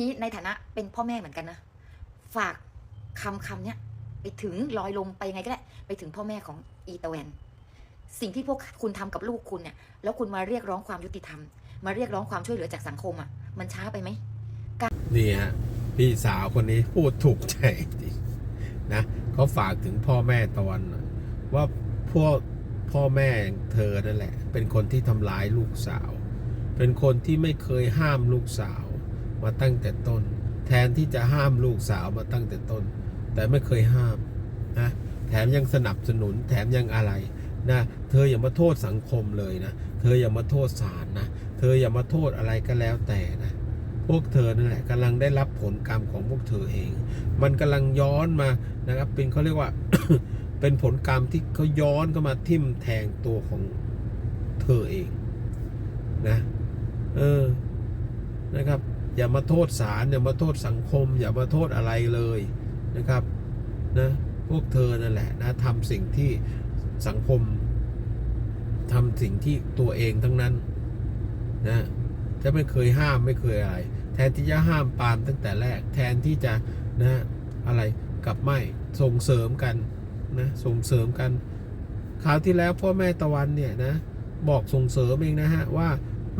นี้ในฐานะเป็นพ่อแม่เหมือนกันนะฝากคำคำเนี้ยไปถึงลอยลมไปยังไงก็ได้ไปถึงพ่อแม่ของอีตาแวน สิ่งที่พวกคุณทำกับลูกคุณเนี่ยแล้วคุณมาเรียกร้องความยุติธรรม มาเรียกร้องความช่วยเหลือจากสังคมอะ มันช้าไปไหมนี่ฮะพี่สาวคนนี้พูดถูกใจจริงนะเขาฝากถึงพ่อแม่ตะวันว่าพวกพ่อแม่เธอนั่นแหละ เป็นคนที่ทำร้ายลูกสาว เป็นคนที่ไม่เคยห้ามลูกสาว มาตั้งแต่ต้น แทนที่จะห้ามลูกสาวมาตั้งแต่ต้น แต่ไม่เคยห้ามนะแถมยังสนับสนุนแถมยังอะไรนะเธออย่ามาโทษสังคมเลยนะ เธออย่ามาโทษศาลนะ เธออย่ามาโทษอะไรก็แล้วแต่นะ พวกเธอนั่นแหละกำลังได้รับผลกรรมของพวกเธอเอง มันกำลังย้อนมานะครับ เป็นเขาเรียกว่า เป็นผลกรรมที่เขาย้อนเข้ามาทิ่มแทงตัวของเธอเองนะ เออ นะครับ อย่ามาโทษศาลอย่ามาโทษสังคม อย่ามาโทษอะไรเลยนะครับนะพวกเธอนั่นแหละนะทำสิ่งที่สังคมทำสิ่งที่ตัวเองทั้งนั้นนะจะไม่เคยห้ามไม่เคยอะไร แทนที่จะห้ามปรามตั้งแต่แรก แทนที่จะนะอะไรกลับไม่ส่งเสริมกันนะส่งเสริมกันคราวที่แล้วพ่อแม่ตะวันเนี่ยนะบอกส่งเสริมเองนะฮะว่า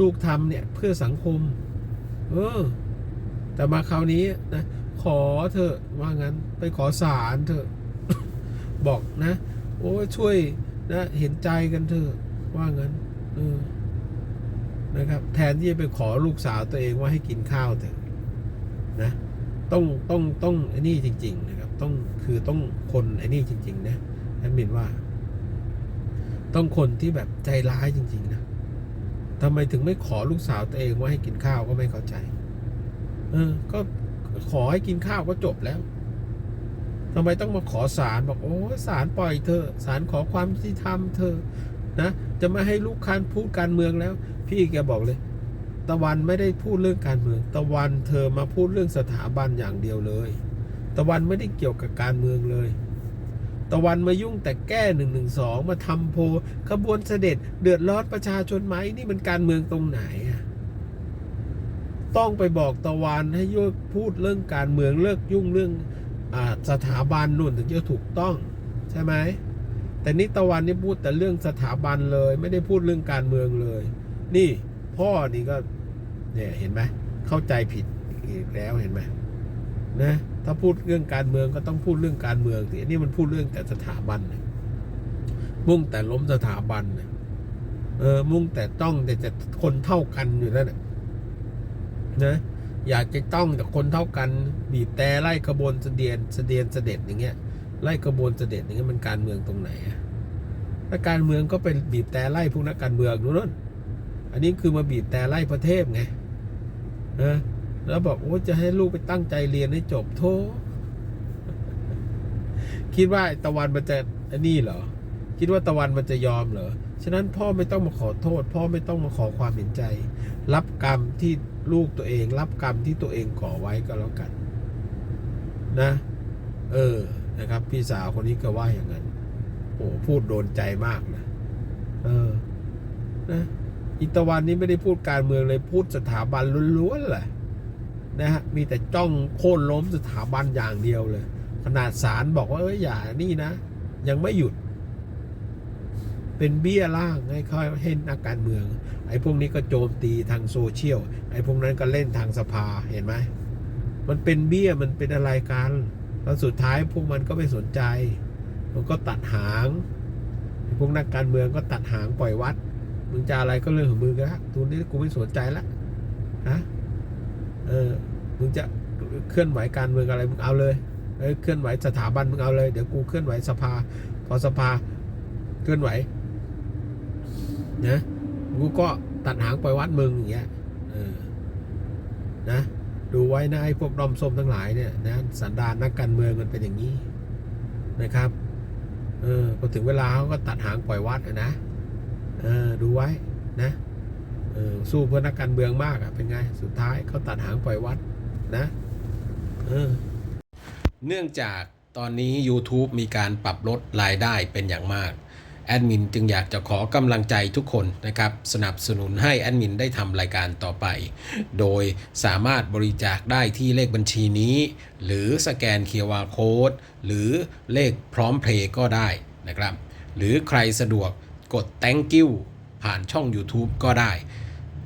ลูกทำเนี่ยเพื่อสังคม เออ แต่มาคราวนี้นะ ขอเถอะว่างั้น ไปขอศาลเถอะ บอกนะ โอ้ยช่วยนะ เห็นใจกันเถอะ ว่างั้นเออนะครับ แทนที่จะไปขอลูกสาวตัวเองว่าให้กินข้าวเถอะนะ ต้องต้องต้องไอ้นี่จริง ๆ นะครับ ต้องคือต้องคนไอ้นี่จริง ๆ นะแอดมินว่า ต้องคนที่แบบใจร้ายจริง ๆ นะ ทำไมถึงไม่ขอลูกสาวตัวเองว่าให้กินข้าวก็ไม่เข้าใจ เออ ก็ขอให้กินข้าวก็จบแล้วทำไมต้องมาขอศาลบอกโอ้ศาลปล่อยเธอศาลขอความยุติธรรมเธอนะจะไม่ให้ลูกคันพูดการเมืองแล้ว พี่แกบอกเลย ตะวันไม่ได้พูดเรื่องการเมือง ตะวันเธอมาพูดเรื่องสถาบันอย่างเดียวเลย ตะวันไม่ได้เกี่ยวกับการเมืองเลย ตะวันมายุ่งแต่แก้หนึ่งหนึ่งสองมาทำโพขบวนเสด็จเดือดร้อนประชาชนไหมนี่มันการเมืองตรงไหนอะต้องไปบอกตะวันให้ยกพูดเรื่องการเมืองเลิกยุ่งเรื่องอสถาบันนู่นถึงจะถูกต้องใช่ไหมแต่นี่ตะวันนี่พูดแต่เรื่องสถาบันเลย ไม่ได้พูดเรื่องการเมืองเลย นี่พ่อนี่ก็เนี่ยเห็นไหมเข้าใจผิดอีกแล้วเห็นไหม นะถ้าพูดเรื่องการเมืองก็ต้องพูดเรื่องการเมืองสิอันนี้มันพูดเรื่องแต่สถาบันมุ่งแต่ล้มสถาบันเออมุ่งแต่ต้องแต่จะคนเท่ากันอยู่นั่นนะอยากจะต้องแต่คนเท่ากันบีบแต่ไล่ขบวนเสดียนเสดียนเสด็จอย่างเงี้ย ไล่ขบวนเสด็จอย่างเงี้ยมันการเมืองตรงไหนถ้าการเมืองก็เป็นบีบแต่ไล่พวกนักการเมืองนู้นอันนี้คือมาบีบแต่ไล่ประเทศไงนะ แล้วบอกโอ้จะให้ลูกไปตั้งใจเรียนให้จบโทคิดว่าตะวันมันจะอันนี้เหรอ คิดว่าตะวันมันจะยอมเหรอ ฉะนั้นพ่อไม่ต้องมาขอโทษ พ่อไม่ต้องมาขอความเห็นใจ รับกรรมที่ลูกตัวเอง รับกรรมที่ตัวเองก่อไว้ก็แล้วกัน นะ เออนะครับ พี่สาวคนนี้ก็ว่าอย่างนั้นโอ้พูดโดนใจมากนะเออ นะอิตาวันนี้ไม่ได้พูดการเมืองเลยพูดสถาบันล้วนๆแหละ นะฮะมีแต่จ้องโค่นล้มสถาบันอย่างเดียวเลย ขนาดศาลบอกว่าเอ้ยอย่านี่นะ ยังไม่หยุด เป็นเบี้ยล่างให้ค่อยให้นักการเมือง ไอ้พวกนี้ก็โจมตีทางโซเชียลไอ้พวกนั้นก็เล่นทางสภาเห็นไหมมันเป็นเบี้ยมันเป็นอะไรกันแล้วสุดท้ายพวกมันก็ไม่สนใจ มันก็ตัดหางไอ้พวกนักการเมืองก็ตัดหางปล่อยวัด มึงจะอะไรก็เรื่องของมึงนะทุนนี้กูไม่สนใจละฮะ เออมึงจะเคลื่อนไหวการเมืองอะไรมึงเอาเลยเออเคลื่อนไหวสถาบันมึงเอาเลยเดี๋ยวกูเคลื่อนไหวสภา พอสภาเคลื่อนไหวนะกูก็ตัดหางปล่อยวัดมึงอย่างเงี้ยเออนะดูไว้นะไอ้พวกดอมส้มทั้งหลายเนี่ยนะสันดานนักการเมืองมันเป็นอย่างนี้นะครับเออพอถึงเวลาเขาก็ตัดหางปล่อยวัดนะเออดูไว้นะ สู้เพื่อนักการเมืองมากอะเป็นไง สุดท้ายเขาตัดหางปล่อยวัดนะเนื่องจากตอนนี้ YouTube มีการปรับลดรายได้เป็นอย่างมาก แอดมินจึงอยากจะขอกำลังใจทุกคนนะครับ สนับสนุนให้แอดมินได้ทำรายการต่อไป โดยสามารถบริจาคได้ที่เลขบัญชีนี้ หรือสแกน QR Code หรือเลขพร้อมเพลย์ก็ได้นะครับ หรือใครสะดวกกด thank you ผ่านช่อง YouTube ก็ได้